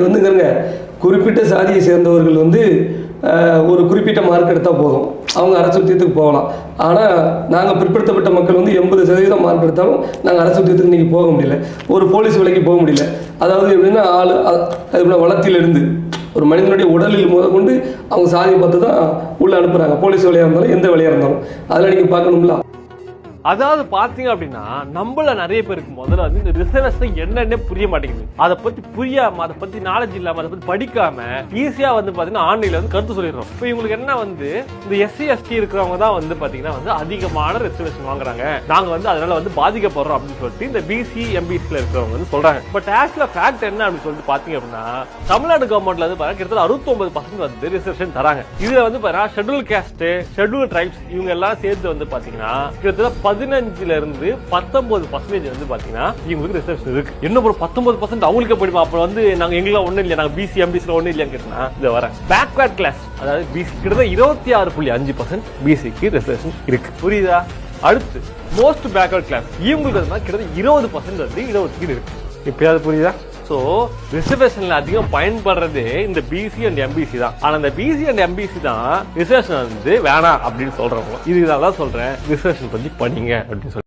வந்துங்கிறங்க குறிப்பிட்ட சாதியை சேர்ந்தவர்கள் வந்து ஒரு குறிப்பிட்ட மார்க் எடுத்தால் போதும். அவங்க அரசு உத்தியத்துக்கு போகலாம். ஆனால் நாங்கள் பிற்படுத்தப்பட்ட மக்கள் வந்து எண்பது சதவீதம் மார்க் எடுத்தாலும் நாங்கள் அரசு உத்தியத்துக்கு இன்றைக்கி போக முடியல. ஒரு போலீஸ் வேலைக்கு போக முடியல. அதாவது எப்படின்னா ஆள் அ- அது வளத்திலிருந்து ஒரு மனிதனுடைய உடலில் முதற்கொண்டு அவங்க சாதியை பார்த்து தான் உள்ளே அனுப்புகிறாங்க போலீஸ் வேலையாக இருந்தாலும் எந்த வேலையாக இருந்தாலும். அதில் நீங்கள் பார்க்கணும்ல? அதாவது பாத்தீங்க அப்படின்னா நம்மள நிறைய பேருக்கு முதல்ல வந்து இந்த ரிசர்வேஷன் என்னன்னே புரிய மாட்டேங்குது. அதை பத்தி புரியாம அதை பத்தி நாலேஜ் இல்லாம அதை பத்தி படிக்காம ஈஸியா வந்து பாத்தீங்கன்னா ஆன்லைன்ல வந்து கருத்து சொல்லிடுறோம். இப்போ இவங்களுக்கு என்ன வந்து இந்த எஸ்சி எஸ்டி இருக்கிறவங்க தான் வந்து பாத்தீங்கன்னா வந்து அதிகமான ரிசர்வேஷன் வாங்குறாங்க. நாங்க வந்து அதனால வந்து பாதிக்கப்படுறோம் அப்படின்னு சொல்லிட்டு இந்த பிசி எம்பிசில இருக்கிறவங்க வந்து சொல்றாங்க. பட் ஆக்சுவலா ஃபேக்ட் என்ன அப்படின்னு சொல்லிட்டு பாத்தீங்க அப்படின்னா தமிழ்நாடு கவர்மெண்ட்ல வந்து பாத்தீங்கன்னா கிட்டத்தட்ட அறுபத்தொன்பது பர்சன்ட் வந்து ரிசர்வேஷன் தராங்க. இதுல வந்து பாத்தீங்கன்னா ஷெட்யூல் கேஸ்ட் ஷெட்யூல் ட்ரைப்ஸ் இவங்க எல்லாம் சேர்த்து வந்து பாத்தீங்கன்னா கிட்டத்தட்ட பதினஞ்சுல இருந்து பத்தொன்பது பர்சன்டேஜ் வந்து பாத்தீங்கன்னா இவங்களுக்கு ரிசர்வேஷன் இருக்கு. இன்னும் ஒரு பத்தொன்பது பர்சன்ட் அவங்களுக்கு போயிடுமா அப்புறம் வந்து நாங்க எங்களாம் ஒண்ணும் இல்லையா? நாங்க பிசி எம்பிசில ஒண்ணும் இல்லையான்னு கேட்டா இது வர பேக்வேர்ட் கிளாஸ் அதாவது பிசி கிட்டத்தட்ட இருபத்தி ஆறு புள்ளி அஞ்சு பர்சன்ட் பிசிக்கு ரிசர்வேஷன் இருக்கு. புரியுதா? அடுத்து மோஸ்ட் பேக்வேர்ட் கிளாஸ் இவங்களுக்கு கிட்டத்தட்ட இருபது பர்சன்ட் வந்து இடஒதுக்கீடு இருக்கு. இப்பயாவது புரியுதா? ஸோ ரிசர்வேஷன்ல அதிகம் பயன்படுறதே இந்த பிசி அண்ட் எம்பிசி தான். ஆனா இந்த பிசி அண்ட் எம்பிசி தான் ரிசர்வேஷன் வந்து வேணாம் அப்படின்னு சொல்றவங்க. இதுதான் தான் சொல்றேன். ரிசர்வேஷன் பத்தி பண்ணீங்க அப்படின்னு சொல்லி.